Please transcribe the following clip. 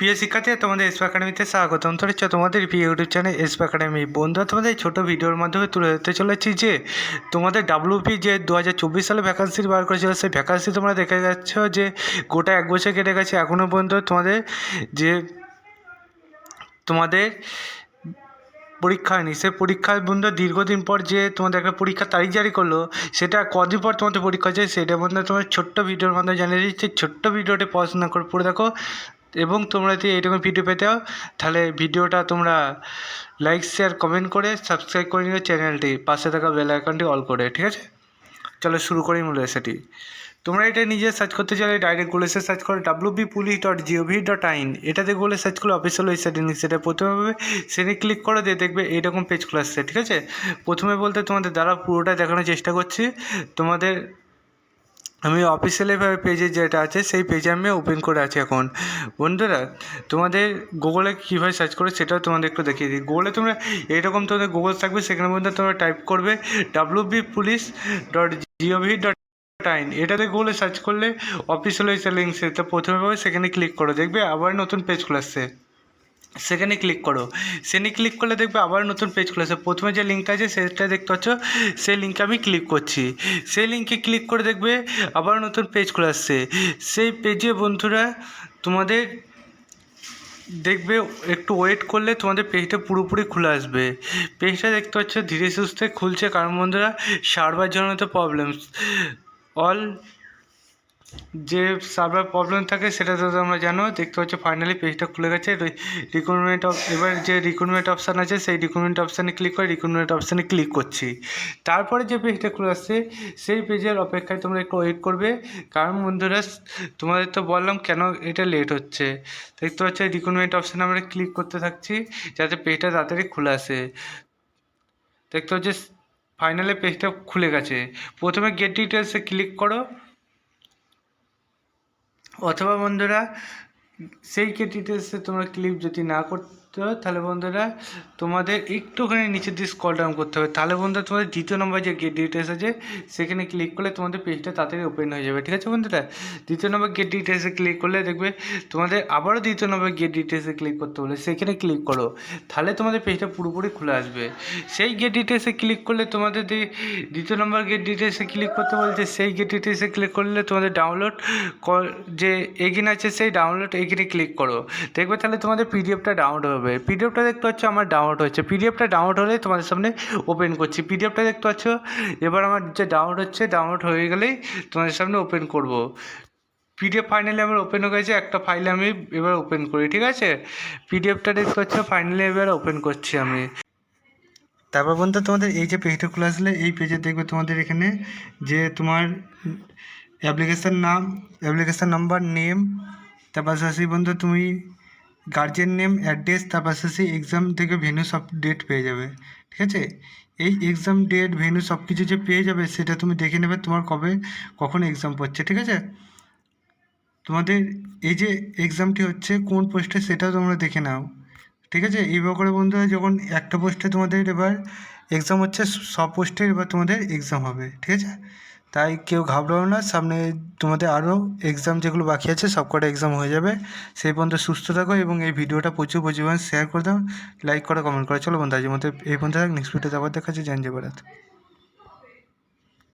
প্রিয় শিক্ষার্থী, তোমাদের এসপি একাডেমিতে স্বাগতম। হচ্ছে তোমাদের প্রিয় ইউটিউব চ্যানেল এসপি একাডেমি বন্ধুরা, তোমাদের এই ছোটো ভিডিওর মাধ্যমে তুলে ধরতে চলেছি যে, তোমাদের ডাব্লিউপি যে দু হাজার চব্বিশ সালে ভ্যাকান্সি বার করেছিল, সেই ভ্যাকান্সি তোমরা দেখে যাচ্ছ যে, গোটা এক বছর কেটে গেছে। এখনও পর্যন্ত তোমাদের যে, তোমাদের পরীক্ষা হয়নি। সে পরীক্ষার বন্ধু দীর্ঘদিন পর যে তোমাদের একটা পরীক্ষার তারিখ জারি করল, সেটা কদিন পর তোমাদের পরীক্ষা হচ্ছে সেটা বন্ধু তোমার ছোট্ট ভিডিওর মাধ্যমে জানিয়ে দিচ্ছে। ছোট্ট ভিডিওটি পড়াশোনা করে পড়ে দেখো। এবং তোমরা যদি এইরকম ভিডিও পেতে তাহলে ভিডিওটা তোমরা লাইক শেয়ার কমেন্ট করে সাবস্ক্রাইব করে নিও চ্যানেলটি পাশে থাকা বেল আইকনটি অল করে। ঠিক আছে? চলো শুরু করি মূল সেটি তোমরা এটা নিজে সার্চ করতে চাইলে ডাইরেক্ট গুগলে সার্চ করো W B police dot G O V dot in এটাতে গুগলে সার্চ করলে অফিসিয়াল ওয়েবসাইটে নিয়ে সেটা প্রথমে পাবে। সেটা ক্লিক করে দিয়ে দেখবে এইরকম পেজ খুলে আসছে। ঠিক আছে? প্রথমে বলতে তোমাদের দ্বারা পুরোটা দেখানোর চেষ্টা করছি। তোমাদের আমি অফিসিয়ালি পেজে যেটা আছে, সেই পেজে আমি ওপেন করে আছি এখন। বন্ধুরা, তোমাদের গুগলে কীভাবে সার্চ করে সেটাও তোমাদের একটু দেখিয়ে দিই। গুগলে তোমরা এইরকম তোমাদের গুগল থাকবে, সেখানের মধ্যে তোমরা টাইপ করবে W B police dot G O V dot in এটাতে গুগলে সার্চ করলে অফিসিয়াল লিঙ্ক সেটা প্রথমে পাবে, সেখানে ক্লিক করো। দেখবে আবার নতুন পেজ খুলে আসছে। সেখানে ক্লিক করো। সেখানে ক্লিক করলে দেখবে আবার নতুন পেজ খুলেছে। প্রথমে যে লিঙ্কটা আছে, সেটা দেখতে পাচ্ছ, সেই লিঙ্কে আমি ক্লিক করছি। সেই লিঙ্কে ক্লিক করে দেখবে আবার নতুন পেজ খুলে আসছে। সেই পেজে বন্ধুরা, তোমাদের দেখবে একটু ওয়েট করলে তোমাদের পেজটা পুরোপুরি খুলে আসবে। পেজটা দেখতে পাচ্ছ ধীরে সুস্থে খুলছে। কারণ বন্ধুরা, সার্ভার জন্য তো প্রবলেম অল যে সার্ভার প্রবলেম থাকে সেটা তো তোমরা জানো, দেখতে পাচ্ছ ফাইনালি পেজটা খুলে গেছে। রিক্রুটমেন্ট এবার যে রিক্রুটমেন্ট অপশান আছে, সেই রিক্রুটমেন্ট অপশানে ক্লিক করে রিক্রুটমেন্ট অপশানে ক্লিক করছি। তারপরে যে পেজটা খুলে আসছে, সেই পেজের অপেক্ষায় তোমরা একটু ওয়েট করবে। কারণ বন্ধুরা, তোমাদের তো বললাম কেন এটা লেট হচ্ছে। দেখতে পাচ্ছ রিক্রুটমেন্ট অপশানে আমরা ক্লিক করতে থাকছি, যাতে পেজটা তাড়াতাড়ি খুলে আসে। দেখতে হচ্ছে ফাইনালি পেজটা খুলে গেছে। প্রথমে গেট ডিটেলসে ক্লিক করো। অথবা বন্ধুরা সেই ক্ষেত্রে তোমরা ক্লিপ যদি না হয় তাহলে বন্ধুরা, তোমাদের একটুখানি নিচের দিকে স্কল ডাউন করতে হবে। তাহলে বন্ধুরা, তোমাদের দ্বিতীয় নম্বর যে গেট ডিটেলস আছে, সেখানে ক্লিক করলে তোমাদের পেজটা তাড়াতাড়ি ওপেন হয়ে যাবে। ঠিক আছে বন্ধুরা? দ্বিতীয় নম্বর গেট ডিটেলসে ক্লিক করলে দেখবে, তোমাদের আবারও দ্বিতীয় নম্বর গেট ডিটেলসে ক্লিক করতে বলে, সেখানে ক্লিক করো। তাহলে তোমাদের পেজটা পুরোপুরি খুলে আসবে। সেই গেট ডিটেলসে ক্লিক করলে তোমাদের দ্বিতীয় নম্বর গেট ডিটেলসে ক্লিক করতে বলছে, সেই গেট ডিটেলসে ক্লিক করলে তোমাদের ডাউনলোড যে এগিন আছে, সেই ডাউনলোড এগিনে ক্লিক করো। দেখবে তাহলে তোমাদের পিডিএফটা ডাউনলোড হবে। পিডিএফটা দেখতে পাচ্ছ, আমার ডাউনলোড হচ্ছে পিডিএফটা ডাউনলোড হলে তোমাদের সামনে ওপেন করছি। পিডিএফটা দেখতে পাচ্ছ, এবার আমার যে ডাউনলোড হচ্ছে ডাউনলোড হয়ে গেলেই তোমাদের সামনে ওপেন করব। পিডিএফ ফাইনালি আমার ওপেন হয়ে গেছে, একটা ফাইল আমি এবার ওপেন করি, ঠিক আছে? পিডিএফটা দেখতে পাচ্ছ ফাইনালি এবার ওপেন করছি আমি। তারপর বন্ধু, তোমাদের এই যে পেজটা খুলে আসলে, এই পেজে দেখবে তোমাদের এখানে যে তোমার অ্যাপ্লিকেশান নাম অ্যাপ্লিকেশান নাম্বার নেম তার পাশাপাশি বন্ধু, তুমি গার্জেন নেম অ্যাড্রেস তার পাশাপাশি এক্সাম থেকে ভেনু সব ডেট পেয়ে যাবে, ঠিক আছে? এই এক্সাম ডেট ভেনু সব কিছু যে পেয়ে যাবে, সেটা তুমি দেখে নেবে তোমার কবে, কখন এক্সাম পড়ছে, ঠিক আছে? তোমাদের এই যে এক্সামটি হচ্ছে কোন পোস্টে সেটাও তোমরা দেখে নাও, ঠিক আছে? এইভাবে করে বন্ধুরা যখন একটা পোস্টে তোমাদের এবার এক্সাম হচ্ছে, সব পোস্টে এবার তোমাদের এক্সাম হবে, ঠিক আছে? তাই কেউ ঘাবড়াও না, সামনে তোমাদের আরও এক্সাম যেগুলো বাকি আছে সবকটা এক্সাম হয়ে যাবে। সেই পর্যন্ত সুস্থ থাকো এবং এই ভিডিওটা প্রচুর পরিমাণ শেয়ার করে দাও লাইক করা কমেন্ট করা। চলো বন্ধু, আজকের মধ্যে এই পর্যন্ত থাক নেক্সট ভিডিওতে আবার দেখা যাচ্ছে জানজে বেড়াতে